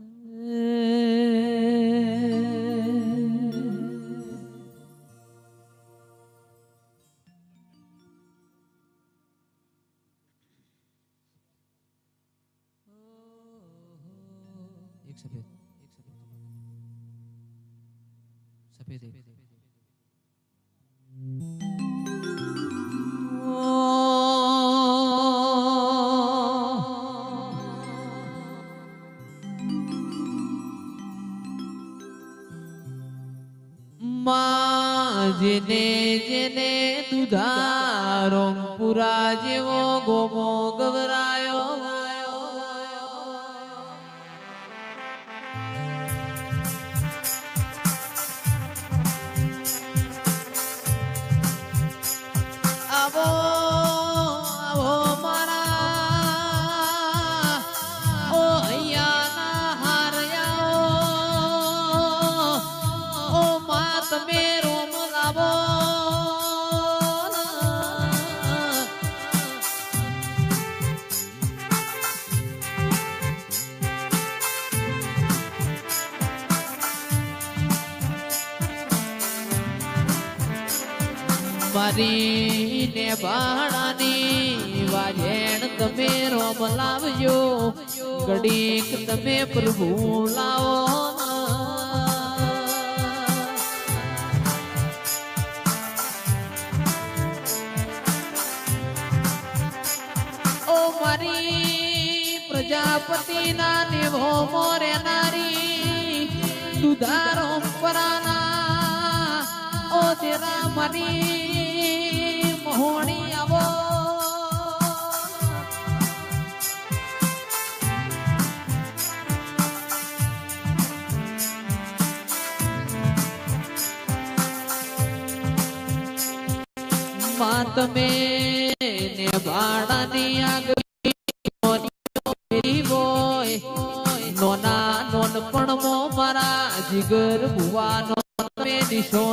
Mm. માં જેને તું ધારો પુરા જેવો ગોમો ગવરાયો મારી ને બાળાની વાજેણ તમે રોમ લાવજો, ઘડીક તમે પ્રભુ લાવો ઓ મારી પ્રજાપતિના નેવો મોરે નારી, દુધારો પરાના, ઓ તેરા મારી મોહણી આવો. માં તમે ને મેરી બોય નોના નોનપણ મો મારા જીગર ભુવાનો મે દિશો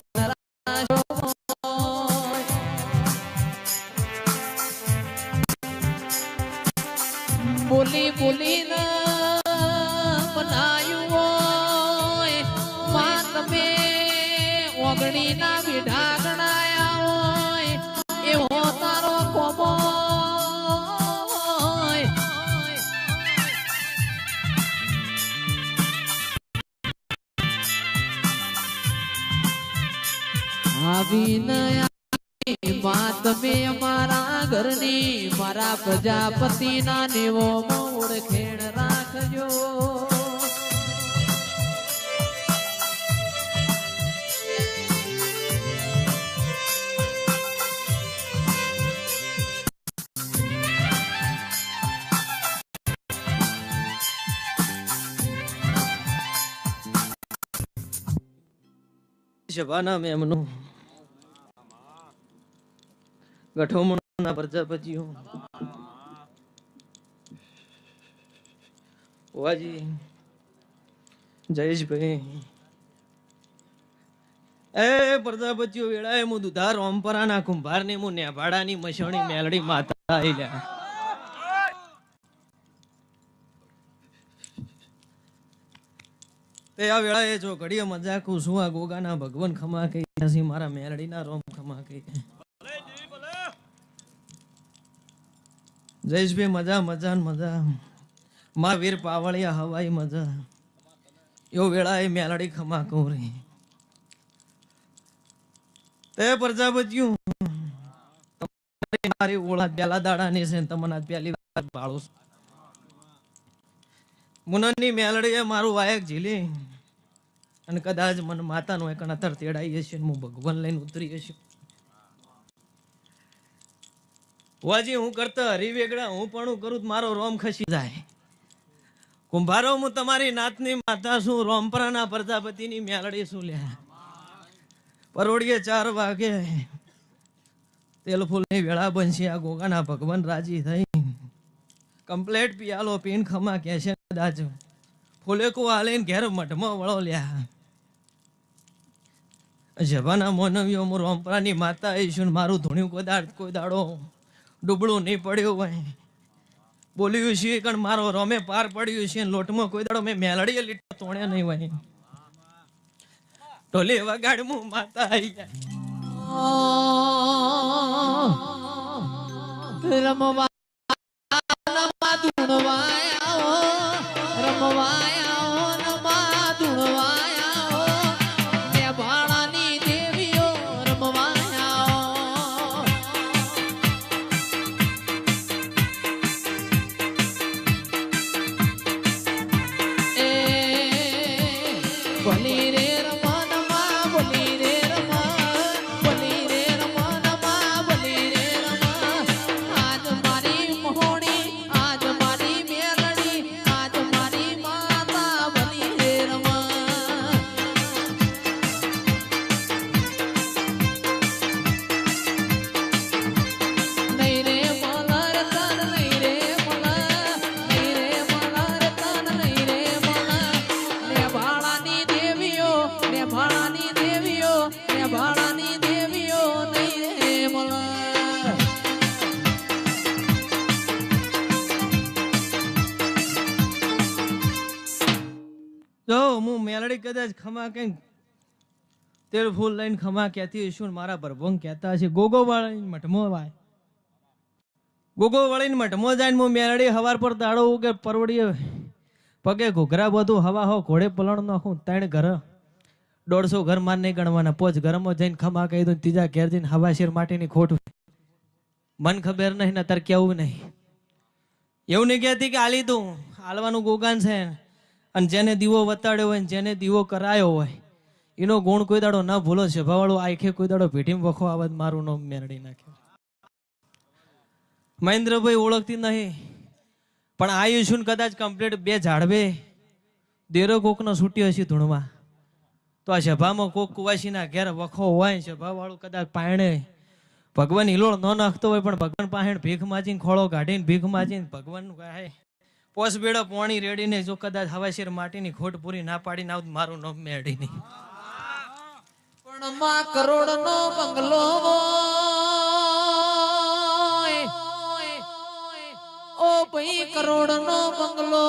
પ્રજાપતિના નેવો મોડ ખેડ રાખજો. શબાના મેમનું ગઠોમણના પ્રજાપતિઓ. વાજી જયેશભાઈ એ પ્રજાપતિઓ વેળાએ હું દુધાર ઓમપરાના કુંભારની હું નેભાડાની મસણી મેલડી માતા આઈલા તે આ વેળાએ જો ઘડીએ કુ શું આ ગોગાના ભગવાન ખમા કહી છે, મારા મેરડીના રોમ ખમા કહી જયેશભાઈ મજા મજા ને મજા. મા વીર પાવળિયા હવાઈ મજા. એવો વેળાએ મેલડી ખમા કોરી તે પ્રજાપતિયું મારી ઓળા પેલા દાડાની છે તમને પહેલી વાર છું. મુનનની મેલડીએ મારું વાયક ઝીલી. અને કદાચ મને નું એક અતર તેડાઈ હશે હું ભગવાન લઈને ઉતરી હશે વાજી હું કરતા હરિવેગડા, હું પણ કરું મારો રોમ ખસી જાય. કુંભારો, હું તમારી નાતની માતા છું. રોમપરાના પ્રજાપતિની મેલડી શું લ્યા પરોડીએ ચાર વાગે તેલ ફૂલની વેળા બનશે. આ ગોગાના ભગવાન રાજી થઈ. કમ્પ્લેટ પિયાલો પીન ખમા કે છે કદાચ ફૂલેકો આલીને ઘેર મઢમાં વળો લ્યા જવાના મોનવીઓ, હું રોમપરાની માતા એ શું મારું ધૂણ્યું કોઈ દાડ કોઈ દાડો ડૂબળું નહીં પડ્યું હોય. બોલ્યું છે કણ મારો રોમે પાર પડ્યું છે લોટમાં કોઈ દાડો મેં મેલડીએ લીટો તોણ્યા નહીં હોય ઢોલે વગાડ મુ માતા આઈ રમવા રમવા ધૂણવાયા રમવા હું કદાચ ખમા કઈ તેલ ફૂલ લઈને ખમા કહેતી હશું મારા ભરભંગ કહેતા છે ગોગો વાળીને મઠમો વાય. ગોગો વળીને મઠમો જાય હું મેળડી હવાર પર દાડો કે પરવડીએ પગે ઘોઘરા બધું હવા હો, ઘોડે પલણ નાખું, ત્રણ ઘર. દોઢસો ઘર માર નહીં ગણવાના, પોચ ઘરમાં જઈને ખમા કહી દઉં ત્રીજા ઘેર જઈને હવા શેર માટીની ખોટ મન ખબર નહીં ને તાર કેવું નહીં. એવું નહીં કહેતી કે આલી તું હાલવાનું ગોગાન છે અને જેને દીવો વતાડ્યો હોય જેને દીવો કરાયો હોય, એનો ગુણ કોઈ દાડો ના ભૂલો. છે ભાવાળો આખે કોઈ દાડો ભેટીમ વખો આવત મારું નામ મેરડી નાખે મહેન્દ્રભાઈ ઓળખતી નહીં, પણ આયુષ્યુન કદાચ કમ્પ્લીટ બે ઝાડવે, દેરો કોકનો છૂટ્યો હશે ધૂણમાં. તો આ સભામાં કોક કુવાસીના ઘેર વખો હોય સભાવાળું કદાચ પાયણે ભગવાન હિલોળ ન નાખતો હોય, પણ ભગવાન પાસે ભીખ માજીને ખોળો કાઢીને ભીખ માજીને ભગવાનનું કહે પોસ બેડો પોણી રેડીને જો કદાચ હવાશીર માટીની ખોટ પૂરી ના પાડીને આવું મારું નામ મેળી નહીં પણ માં કરોડ નો બંગલો. ઓ ભાઈ કરોડ નો બંગલો.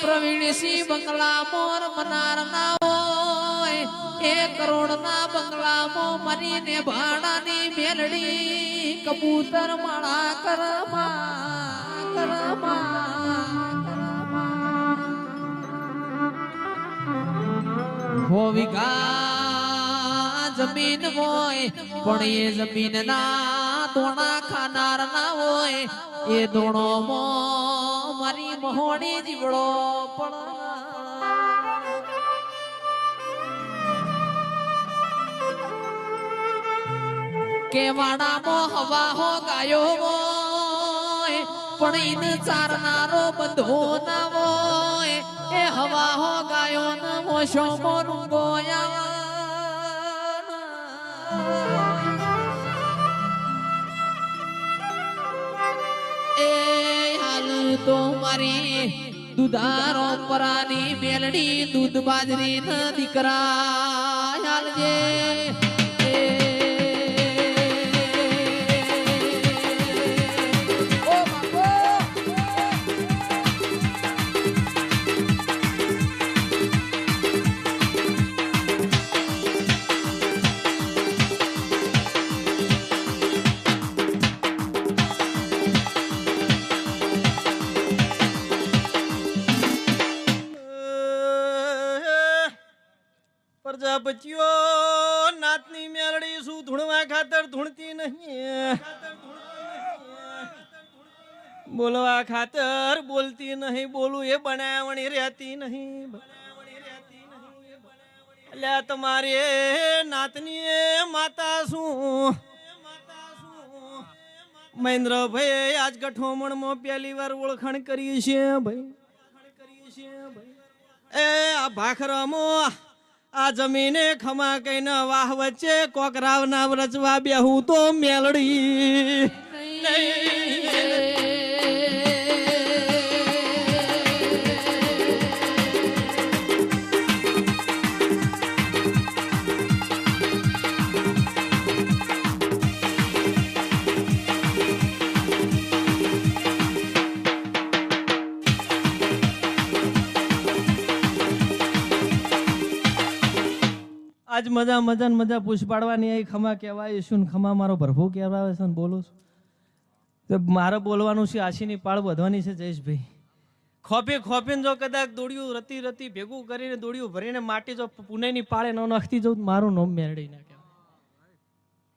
પ્રવીણસિંહ બંગલા મોર મનાર ના હોય એ કરોડ ના બંગલામાં મરીને ભાડાની મેલડી કબૂતર માળા કરમાં હો વીઘા જમીન હોય, પણ એ જમીન ના તોણા ખાનાર ના હોય. એ દોણો મારી મહોણી જીવડો પણ. કેવાડામાં હવા હો ગાયો પણ એને ચારનારો બંધો ના હોય. એ હવા હો ગાયો ન મોશો મોરું ગોયા એ હાલ તો મારી દુધારો પરાની મેલડી દૂધ બાજરી ન દીકરા. હાલજે. બોલવા ખાતર બોલતી નહીં, બોલું એ બનાવણી રહેતી નહીં. એટલે તમારે નાતની માતા શું? મહેન્દ્રભાઈ આજ ગઠોમણમાં પહેલી વાર ઓળખાણ કરી છે ભાઈ. એ આ ભાખરામો, આ જમીને ખમા કઈને વાહ વચ્ચે કોકરાવના રચવા બેહું તો મેલડી. આજ મજા મજા મજા પૂછ પાડવાની આવી ખમા કહેવાય, શું ખમા? મારો પ્રભુ કહેવાય છે બોલું છું. તો મારે બોલવાનું છે, આશીની પાળ વધવાની છે, જયેશભાઈ. ખોપી, ખોપીને જો કદાચ દોડ્યું, રતી રતી ભેગું કરીને દોડ્યું, ભરીને માટી જો પુણેની પાળે ન નાખતી જવું મારું નોમ મેળવી નાખે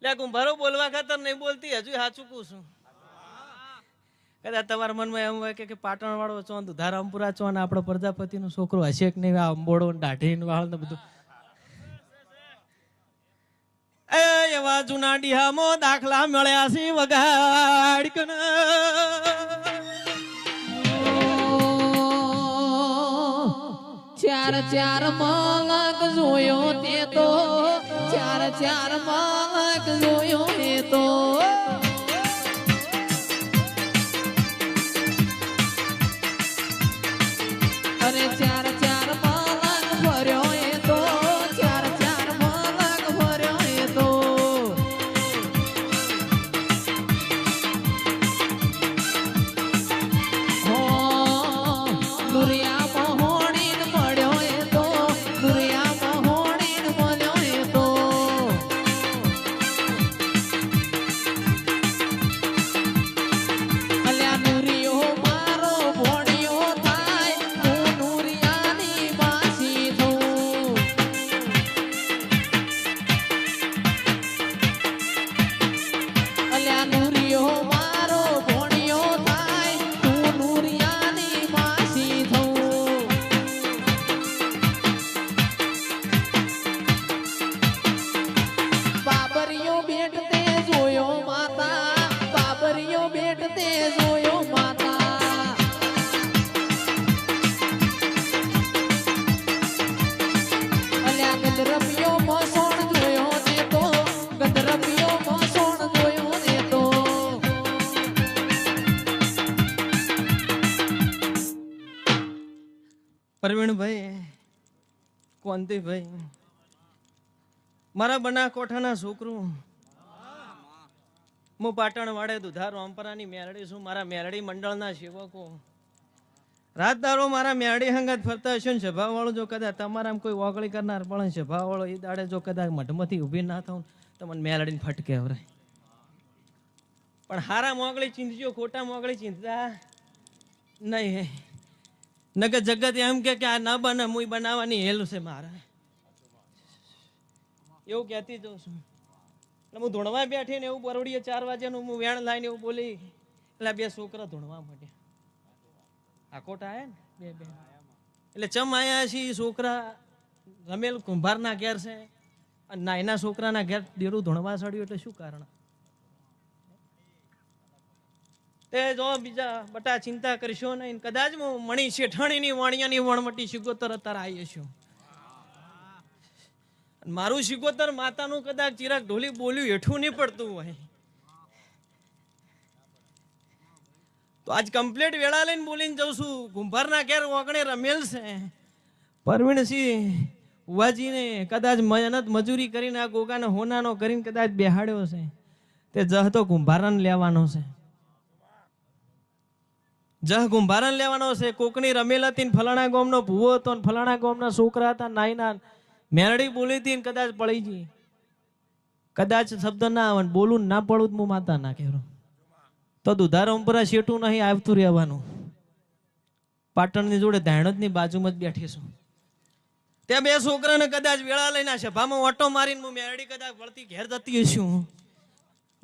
લે કુંભારો બોલવા ખાતર નહીં બોલતી, હજુ સાચું કહું છું. કદાચ તમારા મનમાં એમ હોય કે પાટણ વાળો ચોન ધારામપુરા ચોન આપણો પ્રજાપતિનો છોકરો હશે કે નહીં, આ અંબોડો દાઢી વાળ ને બધું. એ એવા જૂના ડીહામાં દાખલા મળ્યા છે વગાડ ચાર ચાર માલક જોયો તે તો. ચાર ચાર માલક જોયો તે તો. અરે ચાર મારા બના કોઠાના છોકરું. હું પાટણ વાડે દુધાર રોમપરાની મેરડી છું. મારા મેરડી મંડળના સેવકો. રાતદારો મારા મેરડી હંગત ફરતા હશે ને સભાવાળો જો કદાચ તમારા કોઈ ઓગળી કરનાર પણ સભાવાળો એ દાડે જો કદાચ મઢમાંથી ઊભી ના થાઉં તો મને મેરડીને ફટકે આવરાય. પણ હારા મોગળી ચિંતજો ખોટા મોગળી ચિંતા નહીં નગર જગત એમ કે આ ન બને હું બનાવવાની હેલું છે મારે. એવું કહેતી જઉં છું. એટલે હું ધૂણવા બેઠી ને એવું બરોડીએ ચાર વાગ્યાનું હું વેણ લાઈને એવું બોલી એટલે બે છોકરા ધૂણવા માંડ્યા. આકોટ આવ્યા ને? બે બે. એટલે ચમ આયા છે એ છોકરા? રમેલ કુંભારના ઘેર છે અને નાયના છોકરાના ઘેર ડેરું ધૂણવા સડ્યું એટલે શું કારણ? તે જો બીજા બટા ચિંતા કરશો નહીં કદાચ હું મણી શેઠાણીની વાણિયાની વણમટી શિગોતર અત્યારે આવી છું અને મારું શિગોતર માતાનું કદાચ ચિરાગ ઢોલી બોલ્યું હેઠું નહીં પડતું હોય. તો આજ કમ્પ્લીટ વેળા લઈને બોલીને જઉં છું. કુંભારના ઘેર ઓગણે રમેલ છે. પરવીણસિંહ ઉવાજીને કદાચ મહેનત મજૂરી કરીને આ ગોગાને હોનાનો કરીને કદાચ બેહાડ્યો છે. તે જહ તો કુંભારાને લેવાનો છે. જહ કુંભારાને લેવાનો છે. કોકની રમેલ હતી ફલાણા ગામનો ભૂવો હતો ફલાણા ગામના છોકરા હતા નાઈના મેરડી બોલી હતી કદાચ પડી ગઈ. કદાચ શબ્દ ના આવે બોલું ને ના પડું તો હું માતા ના કહેરો તો દુધારા ઉપરા શેઠું નહીં આવતું રહેવાનું. પાટણની જોડે ધાણોદની બાજુમાં જ બેઠી છું. ત્યાં બે છોકરાને કદાચ વેળા લઈને સભામાં ઓટો મારીને હું મેરડી કદાચ વળતી ઘેર જતી હશું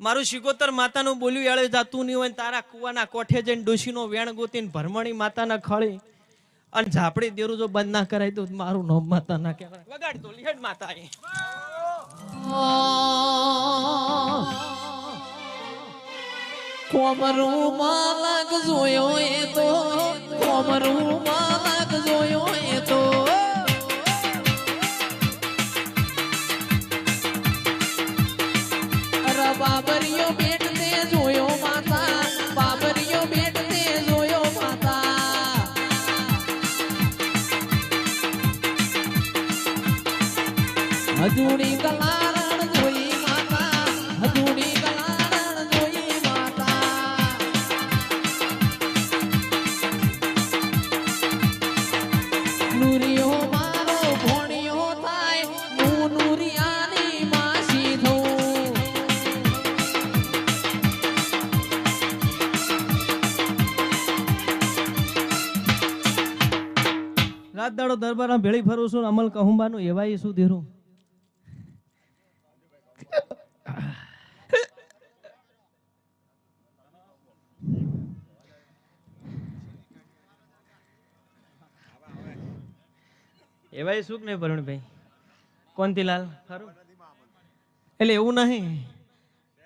મારું શિકોતર માતાનું બોલ્યું એળે જાતું નહીં હોય તારા કુવાના કોઠે જઈને ડોશીનો વેણ ગોતીને ભરમણી માતાના ખળી. અને ઝાપડી દેરું જો બંધ ના કરાય તો મારું નોમ માતા ના કહેવાય. વગાડ તો લીહડ માતા એ કોમરું માલક જોયો એ તો કોમરું માલક જોયો એ તો. દરબારમાં ફરું છું અમલ કહુંબાનું એવાય શું ધીરું? એવાય શું નહીં ભરણભાઈ? કોંતીલાલ ખરું? એટલે એવું નહીં.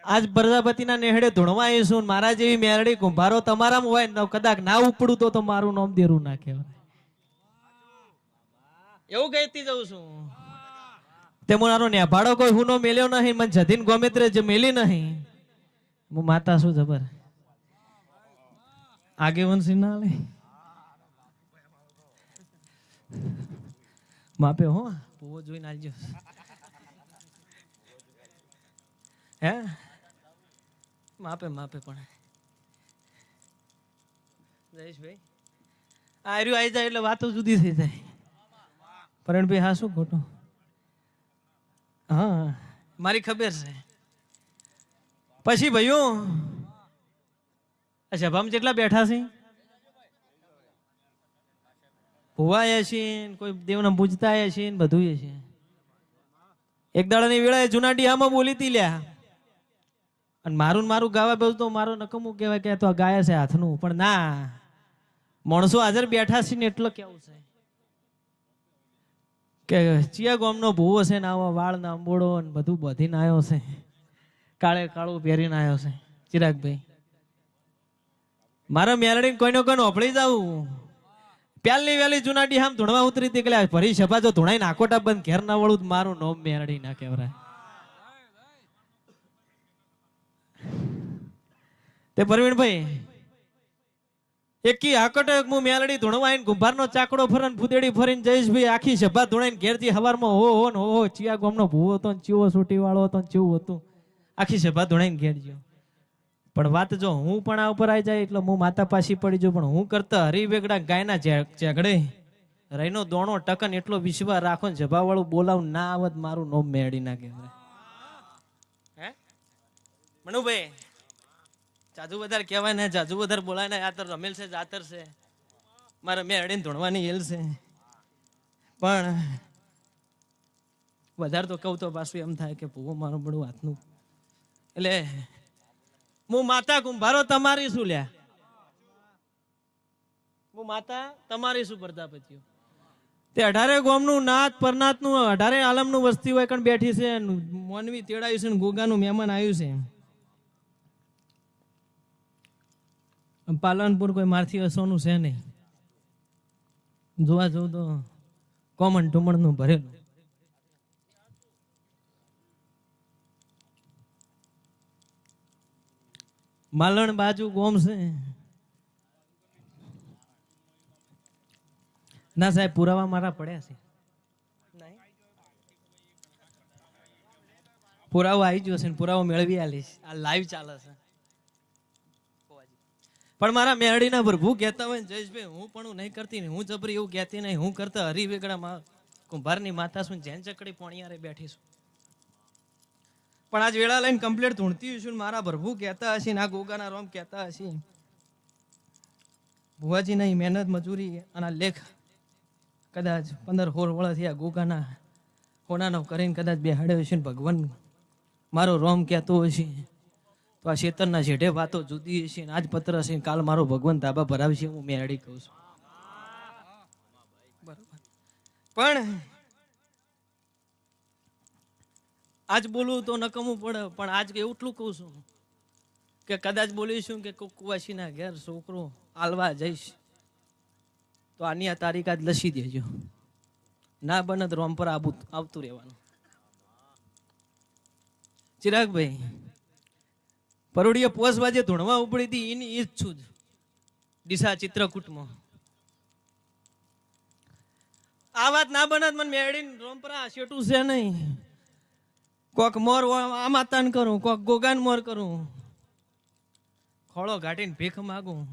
આજ પ્રજાપતિના નેહડે ધૂણવા આવીશું મારા જેવી મેરડી કુંભારો તમારામાં હોય કદાચ ના ઉપડું તો તો મારું નામ દેરું ના કહેવાય. એવું કહેતી જઉં છું. તે મારો નેભાડો કોઈ હુનો મેલ્યો નહીં મને જતીન ગોમિત્ર જે મેલી નહીં. હું માતા શું જબર. આગેવંશી ના લે. માપે હો. પૂવો જોઈને આવજો હે? માપે માપે પણ. જયેશભાઈ. આર્યું આવી જાય એટલે વાતો જુદી થઈ જાય. પરણભાઈ હા, શું ખોટું? હા. મારી ખબર છે. પછી ભાઈઓ સભામાં જેટલા બેઠા છે? ભુવાય છે ને કોઈ દેવને પૂજતા આયા છે ને બધું એ છે. એક દાડાની વેળાએ જૂના ડીહામાં બોલી હતી લ્યા. અને મારું મારું ગાવા બધું તો મારો નકમું કહેવાય કે તો ગાયા છે હાથનું. પણ ના, માણસો હાજર બેઠા છે ને એટલો કેવું છે? કે ચિયા ગોમનો ભૂવો છે ને આવા વાળ ને અંબોડો ને બધું બધીને આવ્યો છે. કાળે કાળું પહેરીને આવ્યો છે. ચિરાગભાઈ, મારા મેલડી કોઈનો કોઈ ઓપળી જવું. પહેલી વેલી જુનાડી આમ ધૂણવા ઉતરી હતી લ્યા ભરી સભા જો ધૂણાઈ નાકોટા બંધ ઘેર ના વળું મારું નોમ મેળડી ના કહેવાય. તે પ્રવીણભાઈ એકી હાકટે હું મેલડી ધૂણવાઈને ગુંભારનો ચાકડો ફરન ફુદેડી ફરીને જઈશભાઈ આખી સભા ધૂણાઈને ઘેરથી હવારમાં હો હો ને હો ચિયા ગોમનો ભૂવો હતો ચીવો સૂટી વાળો હતો ને હતું. આખી સભા ધૂણાઈને ઘેર ગયો પણ વાત જો હું પણ આ ઉપર આવી જાય એટલે હું માતા પાછી પડી જાઉં, પણ હું કરતા હરિવેગડા ગાયના ઝઘડે રહીનો દોણો ટકન એટલો વિશ્વાસ રાખો ને જભા વાળું બોલાવું ના આવત મારું નોમ મેળી ના કહેવાય હે? મનુભાઈ જાજુ વધારે કહેવાય ને જાજુ વધારે બોલાય ને, આ તો રમેલ છે, જાતર છે. મારે મેં અડીને ધોણવાની એલ છે. પણ વધારે તો કહું તો પાછું એમ થાય કે ભૂવો મારો બધું હાથનું. એટલે હું માતા કુંભારો તમારી શું લ્યા? હું માતા તમારી શું પ્રજાપતિઓ? તે અઢારે ગોમનું નાથ, પરનાથનું અઢારે આલમનું વસ્તી હોય કણ બેઠી છે, મોનવી તેડાયું છે ને, ગોગાનું મહેમાન આવ્યું છે. પાલનપુર કોઈ મારથી અસોનું છે નહીં. જોવા જવું તો કોમન ટુમણનું ભરેલું. માલણ બાજુ ગોમ છે. ના સાહેબ, પુરાવા મારા પડ્યા છે. પુરાવો આવી ગયો છે પુરાવો મેળવી આલીશ. આ લાઈવ ચાલે છે. પણ મારા મેહડીના પ્રભુ કહેતા હોય ને જયેશભાઈ, હું પણ નહીં કરતી ને, હું જબરી એવું કહેતી નહીં. હું કરતા હરી વેગડા કુંભારની માતા છું જેન ચકડી પોણિયારે બેઠી છું પણ આજ વેળા લઈને કમ્પ્લેટ ધૂણતી છું મારા પ્રભુ કહેતા હશે ને ગોગાના રોમ કહેતા હશે. ભુવાજી નહીં મહેનત મજૂરી અને લેખ કદાચ પંદર હોર વળા થયા ગોગાના હોનાનો કરીને કદાચ બેહાડ્યો છે ને ભગવાન મારો રોમ કહેતો હશે. તો આ શેતરના છેઢે વાતો જુદી હશે આજ પત્ર હશે કાલ મારો ભગવાન ધાબા ભરાવશે હું મેરડી કહું છું. પણ આજ બોલું તો નકમું પડે, પણ આજ એટલું કહું છું કે કદાચ બોલીશું કે કુવાસીના ઘેર છોકરો આલવા જઈશ, તો આની આ તારીખ આજ લસી દેજો. ના બને રોમ પર આવું આવતું રહેવાનું. ચિરાગભાઈ પરોડીએ પોસ બાજે ધૂણવા ઉપડી હતી એની જ છું જ. ડીસા ચિત્રકૂટમાં. આ વાત ના બનાત મને મેળીને રોમપરા શેટું છે નહીં. કોક મોર આ માતાન કરું, કોક ગોગાન મોર કરું. ખોળો ઘાટીને ભીખ માગું.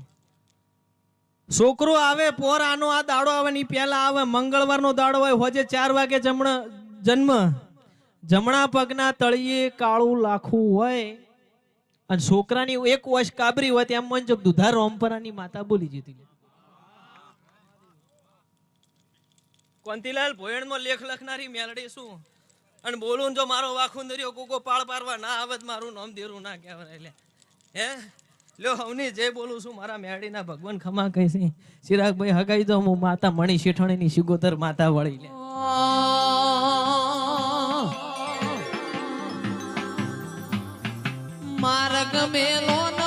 છોકરો આવે, પોર આનો આ દાડો આવે ની પહેલા આવે. મંગળવારનો દાડો હોય, હોજે ચાર વાગે જમણા જન્મ. જમણા પગના તળિયે કાળું લાખું હોય. અને છોકરાની એક વર્ષ કાબરી હોય તેમ મન જો દુધા રોમપરાની માતા બોલી જતી કોંતીલાલ ભોયણમાં લેખ લખનારી મેલડી શું? અને બોલું જો મારો વાખુંદરીઓ દરિયો કોકો પાળ પારવા ના આવત મારું નામ દેરું ના કહેવાય એટલે હે? લ્યો હવની જે બોલું છું મારા મેળડીના ભગવાન ખમા કહી છે. ચિરાગભાઈ હગાઈ દો હું માતા મણી શેઠણીની શિગોતર માતા વળી લે માર્ગ મેલો ન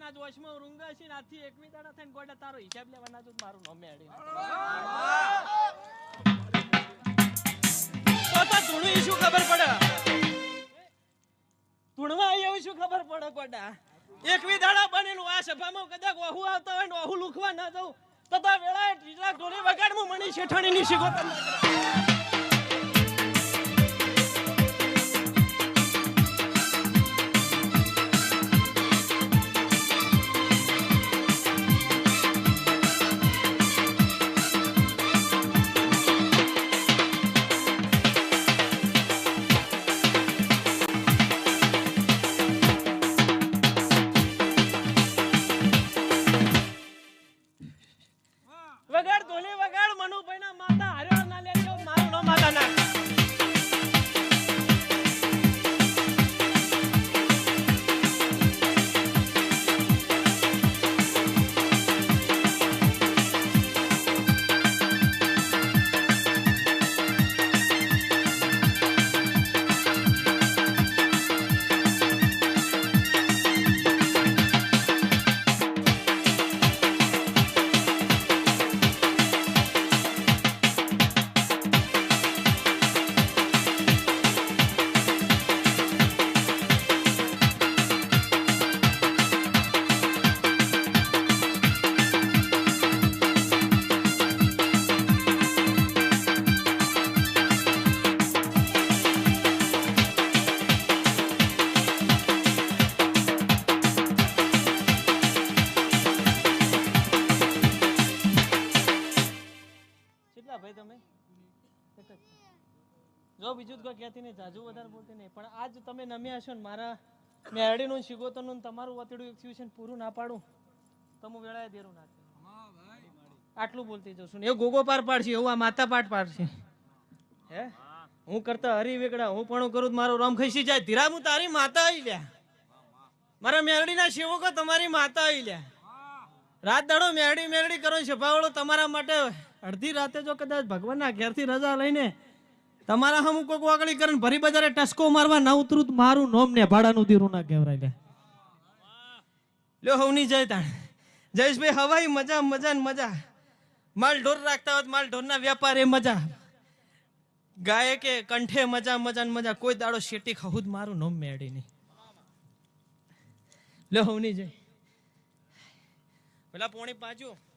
જશે ને આજ છે ને એકવી દાડા થઈને ગોડા તારો હિસાબ લેવાના તો મારું નોમે મેળી તો તો શું ખબર પડે? ધૂણવા એવું શું ખબર પડે ગોડા? એકવી દાડા બનેલું, આ સભામાં કદાચ વહુ આવતા હોય ને વહુ લુખવા ના જવું. તો તો વેળાએ ઢીલા ઢોલી વગાડ મણી શેઠાણી ની શીખો કરું. નમ્યા છો ને મારા મેરડીનું શિગોતનું તમારું વતડું એક થયું પૂરું ના પાડું. તો હું વેળાએ દેરું ના આટલું બોલતી જઉં છું એ ગોગો પાર પાડશે, એવું આ માતા પાટ પાડશે. હે? હું કરતા હરી વેગડા, હું પણ કરું મારો રામ ખસી જાય. ધીરા, હું તારી માતા આવી લ્યા. મારા મેરડીના સેવકો તમારી માતા આવી લ્યા. રાત દાડો મેરડી મેરડી કરો સભાવાળો તમારા માટે અડધી રાતે જો કદાચ ભગવાનના ઘેરથી રજા લઈને તમારા હમ કોઈક વાગળી કરીને ભરી બજારે ટસકો મારવા ના ઉતરું મારું નોમ ને ભાડાનું દીરું ના કહેવાય લે. લ્યો હવની જય તાણ. જયેશભાઈ, હવાઈ મજા મજા ને મજા. માલ ઢોર રાખતા હોત, માલ ઢોરના વ્યાપાર એ મજા. ગાય કે કંઠે મજા મજા ને મજા. કોઈ દાડો શેટી ખહુદ મારું નોમ મેળી નહીં. લ્યો હવની જય. પેલા પોણી પાછું